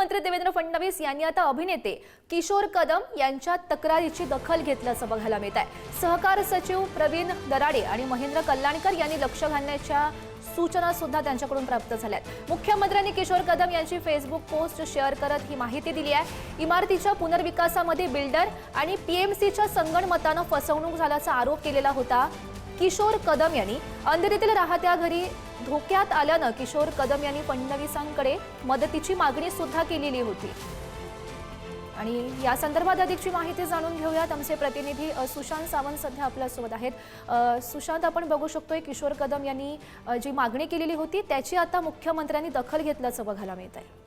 मुख्यमंत्री देवेंद्र फडणवीस यांनी आता अभिनेते किशोर कदम यांच्या तक्रारीची दखल घेतल्याचं बघायला मिळत आहे. सहकार सचिव प्रवीण दराडे आणि महेंद्र कल्याणकर यांनी लक्ष घालण्याच्या सूचना सुद्धा त्यांच्याकडून प्राप्त झाल्यात. मुख्यमंत्र्यांनी किशोर कदम यांची फेसबुक पोस्ट शेअर करत ही माहिती दिली आहे. इमारतीच्या पुनर्विकासामध्ये बिल्डर आणि पीएमसीच्या संगणमतानं फसवणूक झाल्याचा आरोप केलेला होता. किशोर कदम यांनी अंधेरीतील राहत्या घरी धोक्यात आल्यानं किशोर कदम यांनी फडणवीसांकडे मदतीची मागणी सुद्धा केलेली होती. आणि या संदर्भात अधिकची माहिती जाणून घेऊयात. आमचे प्रतिनिधी सुशांत सावंत सध्या आपल्यासोबत आहेत. सुशांत आपण बघू शकतोय किशोर कदम यांनी जी मागणी केलेली होती त्याची आता मुख्यमंत्र्यांनी दखल घेतल्याचं बघायला मिळत आहे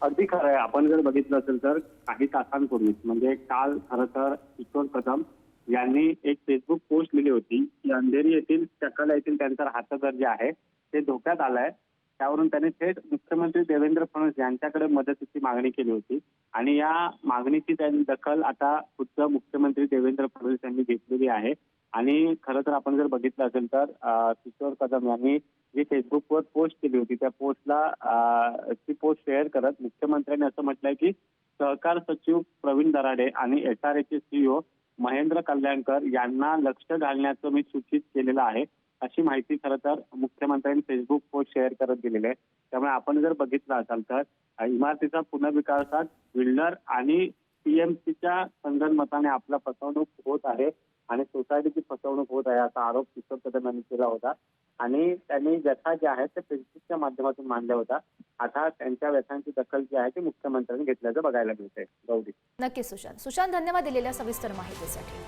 अगदी खरं आहे. आपण जर बघितलं असेल तर काही तासांपूर्वीच म्हणजे काल खरं तर किशोर कदम यांनी एक फेसबुक पोस्ट लिहिली होती की अंधेरी येथील चकला येथील त्यांचा राहतं घर जे आहे ते धोक्यात आलंय. त्यावरून त्यांनी थेट मुख्यमंत्री देवेंद्र फडणवीस यांच्याकडे मदतीची मागणी केली होती. आणि या मागणीची त्यांनी दखल आता खुद्द मुख्यमंत्री देवेंद्र फडणवीस यांनी घेतलेली आहे. आणि खरं तर आपण जर बघितलं असेल तर किशोर कदम यांनी जी फेसबुकवर पोस्ट केली होती त्या पोस्टला ती पोस्ट शेअर करत मुख्यमंत्र्यांनी असं म्हटलंय की सहकार सचिव प्रवीण दराडे आणि एस आर चे सीईओ महेंद्र कल्याणकर यांना लक्ष घालण्याचं मी सूचित केलेलं आहे. अशी माहिती खरं तर मुख्यमंत्र्यांनी फेसबुक पोस्ट शेअर करत दिलेली आहे. त्यामुळे आपण जर बघितलं असाल तर इमारतीचा पुनर्विकासात बिल्डर आणि पीएमसीच्या संगणमताने आपला फसवणूक होत आहे. आणि सोसायटीची फसवणूक होत आहे असा आरोप किशोर कदम यांनी केला होता. आणि त्यांनी व्यथा ज्या आहेत त्या फेसबुकच्या माध्यमातून मांडल्या होत्या. आता त्यांच्या व्यथांची दखल जी आहे ती मुख्यमंत्र्यांनी घेतल्याचं बघायला मिळतंय. गौरी. नक्की सुशांत. सुशांत धन्यवाद दिलेल्या सविस्तर माहितीसाठी.